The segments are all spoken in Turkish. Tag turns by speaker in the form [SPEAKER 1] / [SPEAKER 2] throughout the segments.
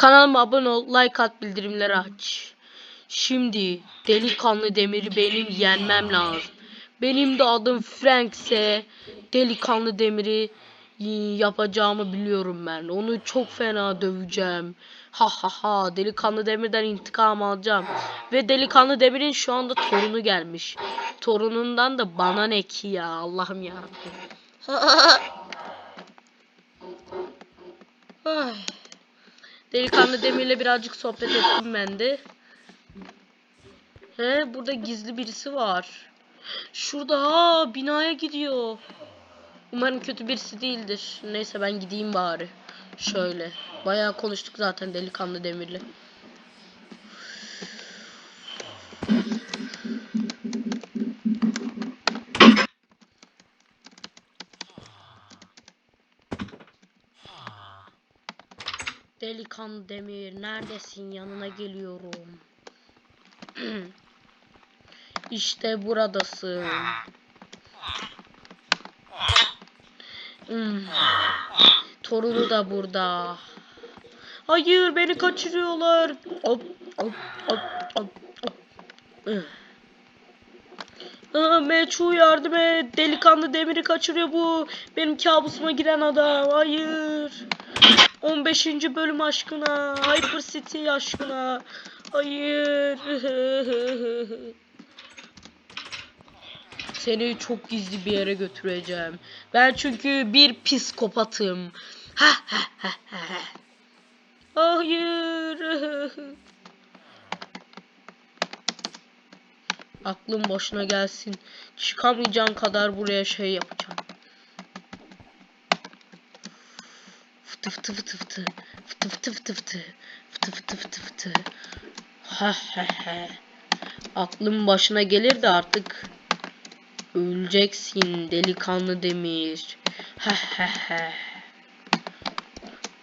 [SPEAKER 1] Kanalıma abone ol, like at, bildirimleri aç. Şimdi delikanlı demiri benim yenmem lazım. Benim de adım Frank'se delikanlı demiri yapacağımı biliyorum ben. Onu çok fena döveceğim. Ha ha ha delikanlı demirden intikam alacağım. Ve delikanlı demirin şu anda torunu gelmiş. Torunundan da bana ne ki ya Allah'ım ya. Ay. Delikanlı Demir'le birazcık sohbet ettim ben de. He burada gizli birisi var. Şurada ha binaya gidiyor. Umarım kötü birisi değildir. Neyse ben gideyim bari. Şöyle. Bayağı konuştuk zaten Delikanlı Demir'le. Delikanlı Demir neredesin? Yanına geliyorum. işte buradasın. Hmm. Torunu da burada. Hayır beni kaçırıyorlar. Hop hop hop hop hop. Meçhu yardım et. Delikanlı demiri kaçırıyor bu. Benim kabusuma giren adam. Hayır. 15. bölüm aşkına. Hyper City aşkına. Hayır. Seni çok gizli bir yere götüreceğim. Ben çünkü bir psikopatım. Ha ha ha ha. Hayır. Aklım boşuna gelsin. Çıkamayacağın kadar buraya şey yapacağım. Fıtı fıtı fıtı fıtı. Fıtı fıtı fıtı fıtı. Fıtı fıtı fıtı fıtı. Ha ha ha. Aklım başına gelir de artık öleceksin delikanlı demir. Ha ha ha.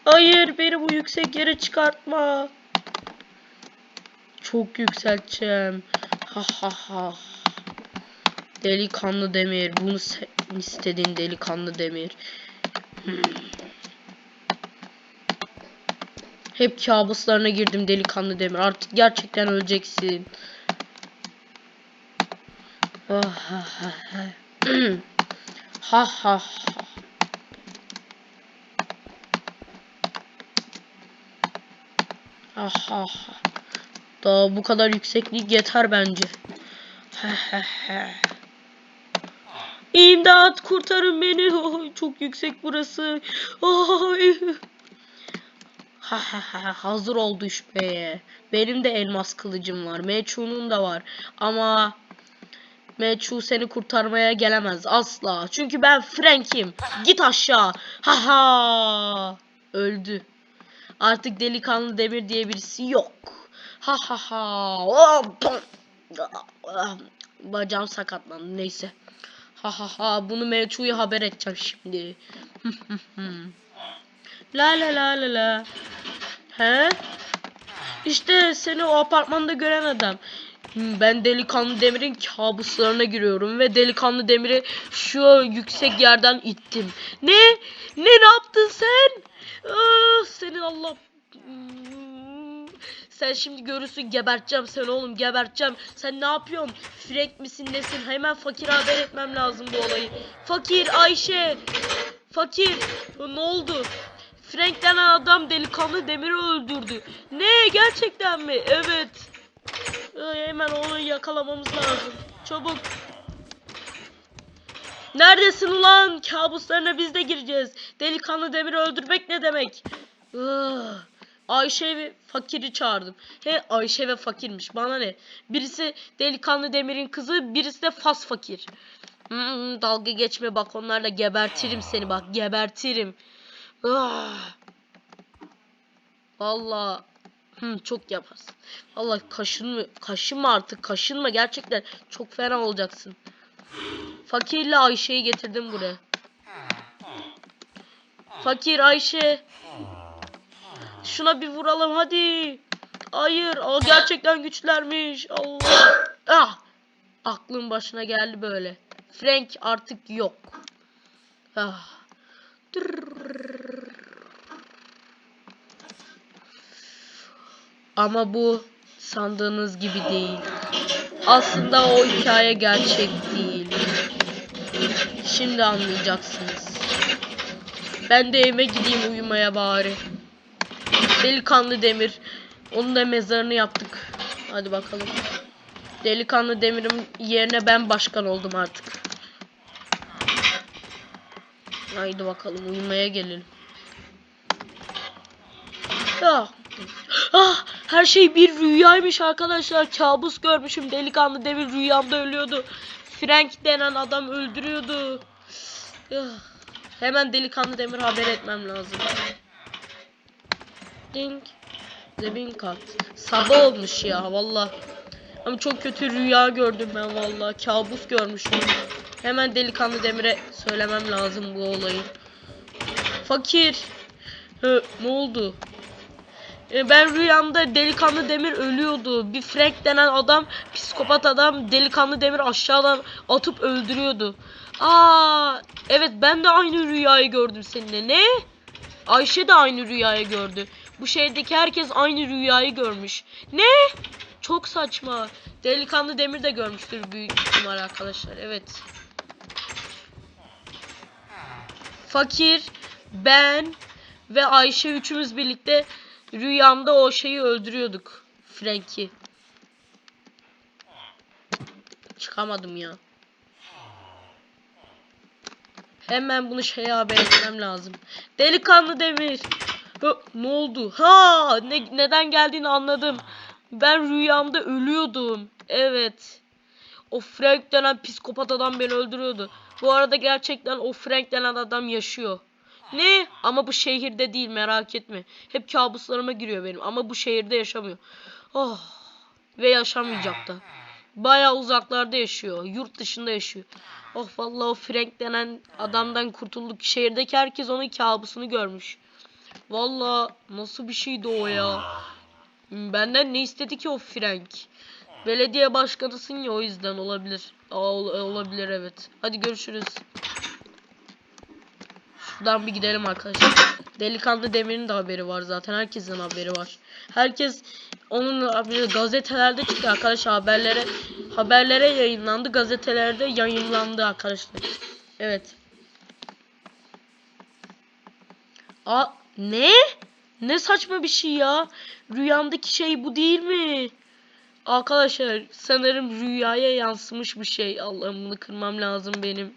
[SPEAKER 1] Hayır beni bu yüksek yere çıkartma. Çok yükselteceğim. Ha ha ha. Delikanlı demir. Bunu sen istedin delikanlı demir. Hmm. Hep kabuslarına girdim delikanlı demir. Artık gerçekten öleceksin. Ah, ha ha ha. ha ha ha. Ha ha ha. Daha bu kadar yükseklik yeter bence. İmdat kurtarın beni. Oy, çok yüksek burası. Oy. Ha ha ha hazır ol düşmeye. Benim de elmas kılıcım var. Meçhu'nun da var. Ama Meçhu seni kurtarmaya gelemez asla. Çünkü ben Frank'im. Git aşağı. Ha ha. Öldü. Artık delikanlı demir diye birisi yok. Ha ha ha. Bacağım sakatlandı neyse. Ha ha ha bunu Meçhu'ya haber edeceğim şimdi. la la la la la. He? İşte seni o apartmanda gören adam. Hmm, Ben delikanlı demirin kabuslarına giriyorum ve delikanlı demiri şu yüksek yerden ittim. Ne? Ne ne yaptın sen? Aa, senin Allah. Sen şimdi görürsün geberteceğim seni oğlum geberteceğim. Sen ne yapıyorsun? Frank misin nesin? Hemen fakir haber etmem lazım bu olayı. Fakir Ayşe. Fakir. Ne oldu? Frank denen adam delikanlı demiri öldürdü. Ne? Gerçekten mi? Evet. Ay, hemen onu yakalamamız lazım. Çabuk. Neredesin ulan? Kabuslarına biz de gireceğiz. Delikanlı demiri öldürmek ne demek? Ah, Ayşe ve Fakir'i çağırdım. He Ayşe ve Fakir'miş. Bana ne? Birisi delikanlı demirin kızı, birisi de fas fakir. Hmm, dalga geçme bak onlarla gebertirim seni bak gebertirim. Ah. Vallahi Hı, çok yaparsın. Vallahi kaşınma, kaşınma artık kaşınma gerçekten çok fena olacaksın. Fakirle Ayşe'yi getirdim buraya. Fakir Ayşe. Şuna bir vuralım hadi. Hayır o gerçekten güçlermiş. Allah. Ah. Aklım başına geldi böyle. Frank artık yok. Ah. Tırrrr. Ama bu sandığınız gibi değil. Aslında o hikaye gerçek değil. Şimdi anlayacaksınız. Ben de evime gideyim uyumaya bari. Delikanlı Demir. Onun da mezarını yaptık. Hadi bakalım. Delikanlı Demir'in yerine ben başkan oldum artık. Haydi bakalım uyumaya gelelim. Ah. Ah, her şey bir rüyaymış arkadaşlar. Kabus görmüşüm. Delikanlı Demir rüyamda ölüyordu. Frank denen adam öldürüyordu. Hemen Delikanlı Demir haber etmem lazım. Ding. Zebin kat. Sabah olmuş ya valla. Ama çok kötü rüya gördüm ben valla. Kabus görmüşüm. Hemen Delikanlı Demir'e söylemem lazım bu olayı. Fakir. Hı, ne oldu? E, ben rüyamda delikanlı demir ölüyordu. Bir Frank denen adam, psikopat adam delikanlı demir aşağıdan atıp öldürüyordu. Aa, evet ben de aynı rüyayı gördüm seninle. Ne? Ayşe de aynı rüyayı gördü. Bu şehirdeki herkes aynı rüyayı görmüş. Ne? Çok saçma. Delikanlı demir de görmüştür büyük ihtimal arkadaşlar. Evet. Fakir, ben ve Ayşe üçümüz birlikte rüyamda o şeyi öldürüyorduk. Frank'i. Çıkamadım ya. Hemen bunu şeye haber etmem lazım. Delikanlı Demir. Ne oldu? Ha, ne, neden geldiğini anladım. Ben rüyamda ölüyordum. Evet. O Frank denen psikopat adam beni öldürüyordu. Bu arada gerçekten o Frank denen adam yaşıyor. Ne? Ama bu şehirde değil merak etme. Hep kabuslarıma giriyor benim ama bu şehirde yaşamıyor. Oh. Ve yaşamayacak da. Baya uzaklarda yaşıyor. Yurt dışında yaşıyor. Oh vallahi o Frank denen adamdan kurtulduk. Şehirdeki herkes onun kabusunu görmüş. Vallahi nasıl bir şeydi o ya. Benden ne istedi ki o Frank? Belediye başkanısın ya o yüzden olabilir. Aa, ol- olabilir evet. Hadi görüşürüz. Şuradan bir gidelim arkadaşlar. Delikanlı Demir'in de haberi var zaten. Herkesin haberi var. Herkes onun haberi gazetelerde çıktı arkadaşlar haberlere haberlere yayınlandı. Gazetelerde yayınlandı arkadaşlar. Evet. A ne? Ne saçma bir şey ya. Rüyamdaki şey bu değil mi? Arkadaşlar sanırım rüyaya yansımış bir şey. Allah'ım bunu kırmam lazım benim.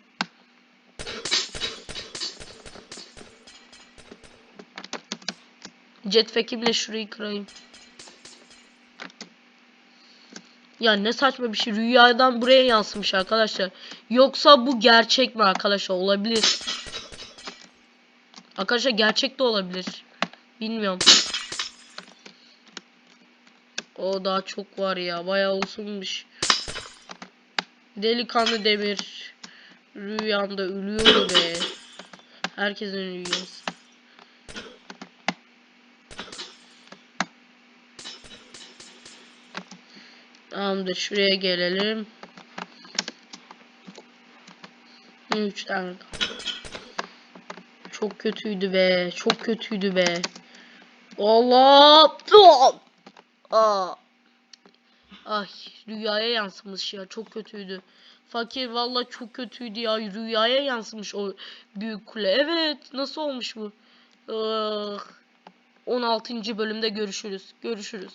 [SPEAKER 1] Jetpack'imle şurayı kırayım. Ya ne saçma bir şey. Rüyadan buraya yansımış arkadaşlar. Yoksa bu gerçek mi arkadaşlar? Olabilir. Arkadaşlar gerçek de olabilir. Bilmiyorum. O daha çok var ya. Bayağı uzunmuş. Delikanlı demir. Rüyamda ölüyor be. Herkesin rüyası. Tamamdır şuraya gelelim. Üç tane kaldı. Çok kötüydü be. Çok kötüydü be. Allah! Aa. Ay rüyaya yansımış ya. Çok kötüydü. Fakir valla çok kötüydü ya. Rüyaya yansımış o büyük kule. Evet. Nasıl olmuş bu? Ah. 16. bölümde görüşürüz. Görüşürüz.